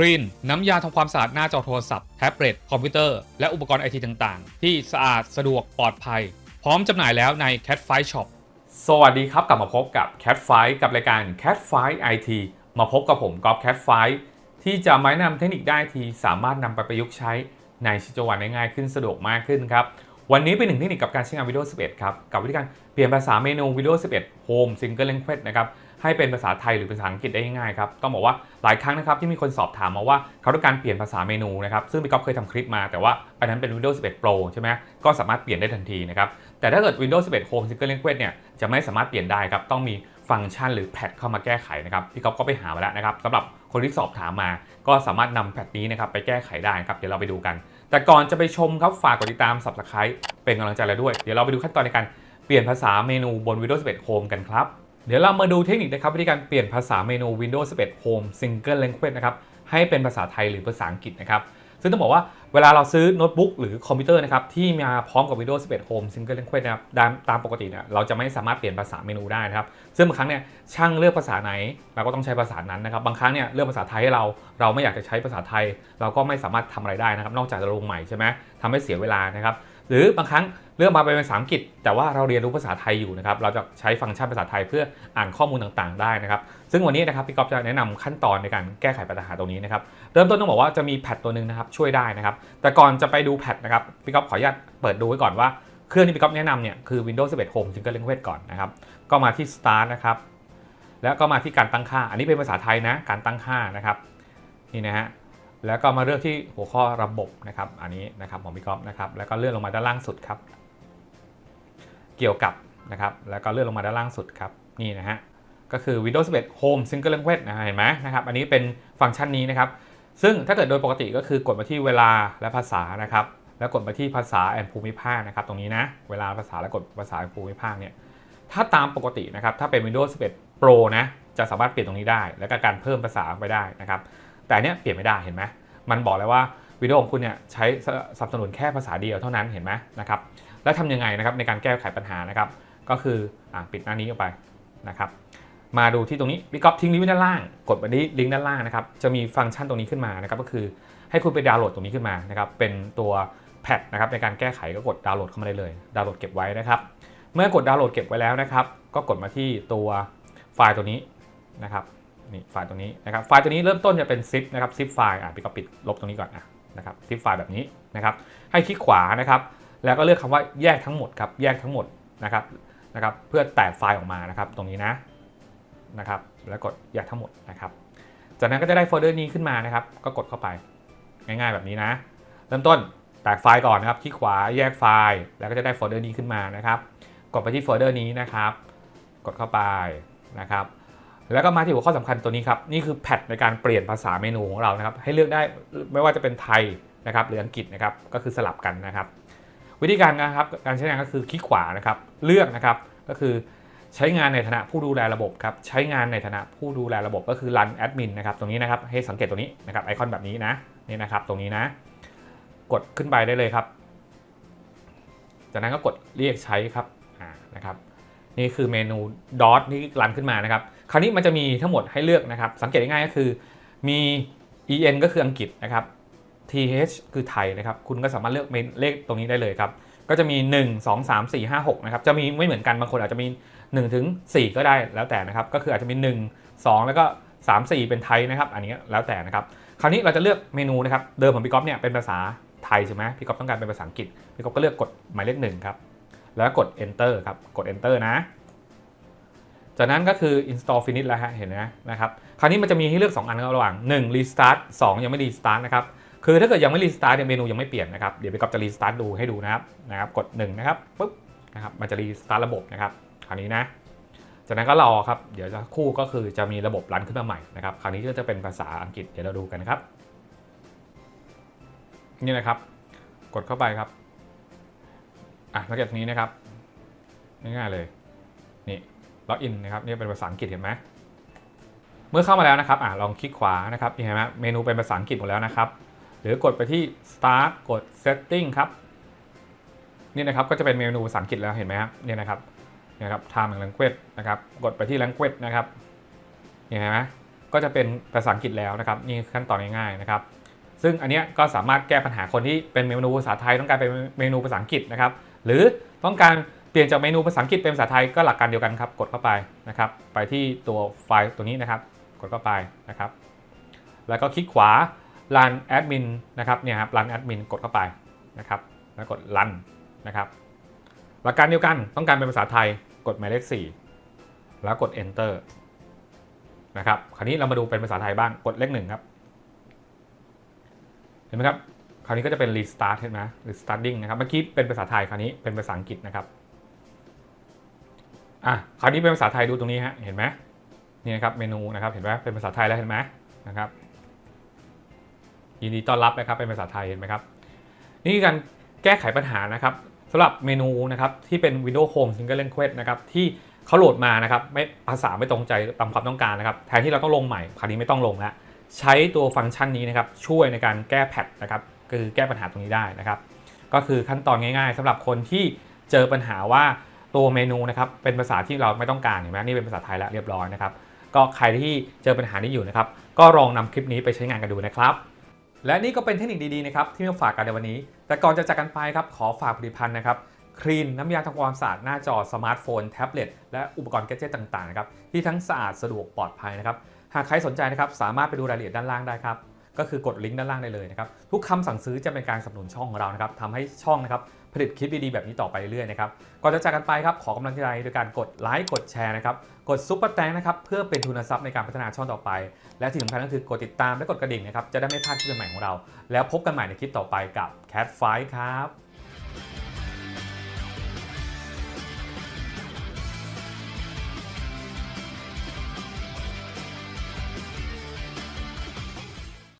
ครีนน้ำยาทำความสะอาดหน้าจอโทรศัพท์แท็บเล็ตคอมพิวเตอร์ และอุปกรณ์ไอทีต่างๆ ที่สะอาดสะดวกปลอดภัย พร้อมจำหน่ายแล้วใน Cat f i Shop สวัสดีครับ กลับมาพบกับ Cat f i กับรายการ Cat f i IT มาพบกับผมกอล์ฟ Cat f i ที่จะมานำเทคนิคได้ทีสามารถนำไปประยุกต์ใช้ในชีวิตประจำวันได้ง่ายขึ้นสะดวกมากขึ้นครับวันนี้เป็นหนึ่งเทคนิคกับการใช้งาน Windows 11 ครับ กับวิธีการเปลี่ยนภาษาเมนู Windows 11 Home Single Language นะครับ ให้เป็นภาษาไทยหรือภาษาอังกฤษได้ง่ายครับต้องบอกว่าหลายครั้งนะครับที่มีคนสอบถามมาว่าเขาต้องการเปลี่ยนภาษาเมนูนะครับซึ่งพี่ก๊อฟเคยทำคลิปมาแต่ว่าอันนั้นเป็น Windows 11 Pro ใช่ไหมก็สามารถเปลี่ยนได้ทันทีนะครับแต่ถ้าเกิด Windows 11 Home Single Language เนี่ยจะไม่สามารถเปลี่ยนได้ครับต้องมีฟังก์ชันหรือแพทเข้ามาแก้ไขนะครับพี่ก๊อฟก็ไปหามาแล้วนะครับสำหรับคนที่สอบถามมา ก็สามารถนำแพทนี้นะครับไปแก้ไขได้ครับเดี๋ยวเราไปดูกัน แต่ก่อนจะไปชมครับฝากกดติดตาม Subscribe เป็นกำลังใจเราด้วย เดี๋ยวเราไปดูขั้นตอนในการเปลี่ยนภาษาเมนูบน Windows 11 Home กันครับ เดี๋ยวเรามาดูเทคนิคนะครับวิธีการเปลี่ยนภาษาเมนู Windows 11 Home Single Language นะครับให้เป็นภาษาไทยหรือภาษาอังกฤษนะครับซึ่งต้องบอกว่าเวลาเราซื้อโน้ตบุ๊กหรือคอมพิวเตอร์นะครับที่มาพร้อมกับ Windows 11 Home Single Language นะครับตามตามปกติเนี่ยเราจะไม่สามารถเปลี่ยนภาษาเมนูได้นะครับ ซึ่งบางครั้งเนี่ยช่างเลือกภาษาไหน เราก็ต้องใช้ภาษานั้นนะครับ บางครั้งเนี่ยเลือกภาษาไทยให้เราเราไม่อยากจะใช้ภาษาไทย เราก็ไม่สามารถทำอะไรได้นะครับ นอกจากจะลงใหม่ใช่ไหมทำให้เสียเวลานะครับ หรือบางครั้ง เลือกมาเป็นภาษาอังกฤษ แต่ว่าเราเรียนรู้ภาษาไทยอยู่นะครับ เราจะใช้ฟังก์ชันภาษาไทยเพื่ออ่านข้อมูลต่างๆ ได้นะครับ ซึ่งวันนี้นะครับพี่ก๊อฟจะแนะนำขั้นตอนในการแก้ไขปัญหาตรงนี้นะครับ เริ่มต้นต้องบอกว่าจะมีแพทตัวหนึ่งนะครับช่วยได้นะครับ แต่ก่อนจะไปดูแพทนะครับพี่ก๊อฟขออนุญาตเปิดดูไว้ก่อนว่าเครื่องที่พี่ก๊อฟแนะนำเนี่ยคือ Windows 11 Home Single Language ก่อนนะครับก็มาที่ Start นะครับแล้วก็มาที่การตั้งค่า อันนี้เป็นภาษาไทยนะการตั้งค่านะครับนี่นะฮะแล้วก็มาเลือกที่หัวข้อระบบนะครับ อันนี้นะครับของพี่ก๊อฟนะครับแล้วก็เลื่อนลงมาด้านล่างสุดครับ เกี่ยวกับนะครับแล้วก็เลื่อนลงมาด้านล่างสุดครับนี่นะฮะก็คือ Windows 11 Home Single Language นะเห็นไหมนะครับอันนี้เป็นฟังก์ชันนี้นะครับซึ่งถ้าเกิดโดยปกติก็คือกดมาที่เวลาและภาษานะครับแล้วกดมาที่ภาษาแอนภูมิภาคนะครับตรงนี้นะเวลาภาษาแล้วกดภาษาแอนภูมิภาคเนี่ยถ้าตามปกตินะครับถ้าเป็น Windows 11 Pro นะจะสามารถเปลี่ยนตรงนี้ได้ แล้วก็การเพิ่มภาษาไปได้นะครับแต่เนี้ยเปลี่ยนไม่ได้เห็นไหมมันบอกเลยว่าวิดีโอของคุณเนี่ยใช้สนับสนุนแค่ภาษาเดียวเท่านั้นเห็นไหมนะครับ แล้วทำยังไงนะครับในการแก้ไขปัญหานะครับ ก็คืออปิดหน้านี้ออกไปนะครับมาดูที่ตรงนี้พี่ก๊อฟทิ้งลิงก์ไว้ด้านล่าง กดไปที่ลิงก์ด้านล่างนะครับ จะมีฟังก์ชันตรงนี้ขึ้นมานะครับ ก็คือให้คุณไปดาวน์โหลดตรงนี้ขึ้นมานะครับ เป็นตัวแพทนะครับในการแก้ไขก็กดดาวน์โหลดเข้ามาได้เลย ดาวน์โหลดเก็บไว้นะครับ เมื่อกดดาวน์โหลดเก็บไว้แล้วนะครับ ก็กดมาที่ตัวไฟล์ตัวนี้นะครับ นี่ไฟล์ตัวนี้นะครับ ไฟล์ตัวนี้เริ่มต้นจะเป็นซิปนะครับ ซิปไฟล์ อะพี่ก็ปิดลบตรงนี้ก่อนอะนะครับ ซิปไฟล์แบบนี้นะครับ ให้คลิกขวานะครับ แล้วก็เลือกคำว่าแยกทั้งหมดครับ แยกทั้งหมดนะครับนะครับ เพื่อแตกไฟล์ออกมานะครับ ตรงนี้นะนะครับ แล้วกดแยกทั้งหมดนะครับ จากนั้นก็จะได้โฟลเดอร์นี้ขึ้นมานะครับ ก็กดเข้าไป ง่ายๆแบบนี้นะ เริ่มต้นแตกไฟล์ก่อนนะครับ คลิกขวาแยกไฟล์ แล้วก็จะได้โฟลเดอร์นี้ขึ้นมานะครับ กดไปที่โฟลเดอร์นี้นะครับ กดเข้าไปนะครับ แล้วก็มาที่หัวข้อสำคัญตัวนี้ครับ นี่คือแพทในการเปลี่ยนภาษาเมนูของเรานะครับ ให้เลือกได้ไม่ว่าจะเป็นไทยนะครับหรืออังกฤษนะครับ ก็คือสลับกันนะครับ วิธีการนะครับการใช้งานก็คือคลิกขวานะครับเลือกนะครับก็คือใช้งานในฐานะผู้ดูแลระบบครับใช้งานในฐานะผู้ดูแลระบบก็คือ run admin นะครับตรงนี้นะครับให้สังเกตตัวนี้นะครับไอคอนแบบนี้นะนี่นะครับตรงนี้นะ กดขึ้นไปได้เลยครับ จากนั้นก็กดเรียกใช้ครับนะครับนี่คือเมนูดอทที่รันขึ้นมานะครับคราวนี้มันจะมีทั้งหมดให้เลือกนะครับ สังเกตง่ายก็คือมี en ก็คืออังกฤษนะครับ th คือไทยนะครับ คุณก็สามารถเลือกเลขตรงนี้ได้เลยครับ ก็จะมี 1 2 3 4 5 6 นะครับ จะมีไม่เหมือนกัน บางคนอาจจะมี 1 ถึง 4 ก็ได้แล้วแต่นะครับ ก็คืออาจจะมี 1 2 แล้วก็ 3 4 เป็นไทยนะครับ อันนี้แล้วแต่นะครับ คราวนี้เราจะเลือกเมนูนะครับ เดิมของพี่ก๊อฟเนี่ยเป็นภาษาไทยใช่ไหมพี่ก๊อฟต้องการเป็นภาษาอังกฤษ พี่ก๊อฟก็เลือกกดหมายเลขหนึ่งครับ แล้วกด enter ครับ กด enter นะ จากนั้นก็คือ install finish แล้วฮะ เห็นไหมนะครับ คราวนี้มันจะมีให้เลือก 2 อันระหว่าง 1 restart 2 ยังไม่ restart นะครับ คือถ้าเกิดยังไม่ restart เนี่ยเมนูยังไม่เปลี่ยนนะครับ เดี๋ยวพี่ก๊อฟจะ restart ดูให้ดูนะครับนะครับกด1นะครับปุ๊บนะครับมันจะ restart ระบบนะครับคราวนี้นะจากนั้นก็รอครับเดี๋ยวจะคู่ก็คือจะมีระบบรันขึ้นมาใหม่นะครับคราวนี้ก็จะเป็นภาษาอังกฤษเดี๋ยวเราดูกันนะครับนี่นะครับ กดเข้าไปครับอะสังเกตตรงนี้นะครับง่ายๆเลยนี่ล็อกอินนะครับนี่เป็นภาษาอังกฤษเห็นไหมเมื่อเข้ามาแล้วนะครับอะลองคลิกขวานะครับเห็นไหมเมนูเป็นภาษาอังกฤษหมดแล้วนะครับ หรือกดไปที่ start กด setting ครับนี่นะครับก็จะเป็นเมนูภาษาอังกฤษแล้วเห็นไหมครับนี่นะครับนี่นะครับ time and language นะครับกดไปที่ language นะครับเห็นไหมก็จะเป็นภาษาอังกฤษแล้วนะครับนี่ขั้นตอนง่ายๆนะครับ ซึ่งอันนี้ก็สามารถแก้ปัญหาคนที่เป็นเมนูภาษาไทยต้องการเป็นเมนูภาษาอังกฤษนะครับ หรือต้องการเปลี่ยนจากเมนูภาษาอังกฤษเป็นภาษาไทยก็หลักการเดียวกันครับ กดเข้าไปนะครับ ไปที่ตัวไฟล์ตัวนี้นะครับ กดเข้าไปนะครับ แล้วก็คลิกขวา run admin นนะครับเนี่ยครับ run admin กดเข้าไปนะครับแล้วกด run นะครับหลักการเดียวกันต้องการเป็นภาษาไทยกดหมายเลข4 แล้วกด enter นะครับคราวนี้เรามาดูเป็นภาษาไทยบ้างกดเลขหนึ่งครับเห็นไหมครับคราวนี้ก็จะเป็น restart เห็นไหม restarting นะครับเมื่อกี้เป็นภาษาไทยคราวนี้เป็นภาษาอังกฤษนะครับอะคราวนี้เป็นภาษาไทยดูตรงนี้ฮะเห็นไหมนี่นะครับเมนูนะครับเห็นไหมเป็นภาษาไทยแล้วเห็นไหมนะครับ ยินดีต้อนรับนะครับเป็นภาษาไทยเห็นไหมครับ นี่คือการแก้ไขปัญหานะครับสำหรับเมนูนะครับที่เป็น Windows Home Single Language นะครับที่เขาโหลดมานะครับไม่ภาษาไม่ตรงใจตามความต้องการนะครับแทนที่เราต้องลงใหม่คราวนี้ไม่ต้องลงแล้วใช้ตัวฟังก์ชันนี้นะครับช่วยในการแก้แพทนะครับคือแก้ปัญหาตรงนี้ได้นะครับ ก็คือขั้นตอนง่าย ๆสำหรับคนที่เจอปัญหาว่าตัวเมนูนะครับเป็นภาษาที่เราไม่ต้องการเห็นไหมนี่เป็นภาษาไทยแล้วเรียบร้อยนะครับก็ใครที่เจอปัญหานี้อยู่นะครับ ก็ลองนำคลิปนี้ไปใช้งานกันดูนะครับ และนี่ก็เป็นเทคนิคดีๆนะครับที่มาฝากกันในวันนี้ แต่ก่อนจะจากกันไปครับขอฝากผลิตภัณฑ์นะครับครีนน้ำยาทำความสะอาดหน้าจอสมาร์ทโฟนแท็บเล็ตและอุปกรณ์แกดเจิตต่างๆนะครับที่ทั้งสะอาดสะดวกปลอดภัยนะครับหากใครสนใจนะครับสามารถไปดูรายละเอียดด้านล่างได้ครับ ก็คือกดลิงก์ด้านล่างได้เลยนะครับทุกคำสั่งซื้อจะเป็นการสนับสนุนช่องของเรานะครับทำให้ช่องนะครับผลิตคลิปดีๆแบบนี้ต่อไปเรื่อยๆนะครับก่อนจะจากกันไปครับขอกำลังใจโดยการกดไลค์กดแชร์นะครับกดซุปเปอร์แตงนะครับเพื่อเป็นทุนทรัพย์ในการพัฒนาช่องต่อไป และที่สำคัญก็คือกดติดตามและกดกระดิ่งนะครับจะได้ไม่พลาดคลิปใหม่ๆของเรา แล้วพบกันใหม่ในคลิปต่อไปกับ Cat f i ครับ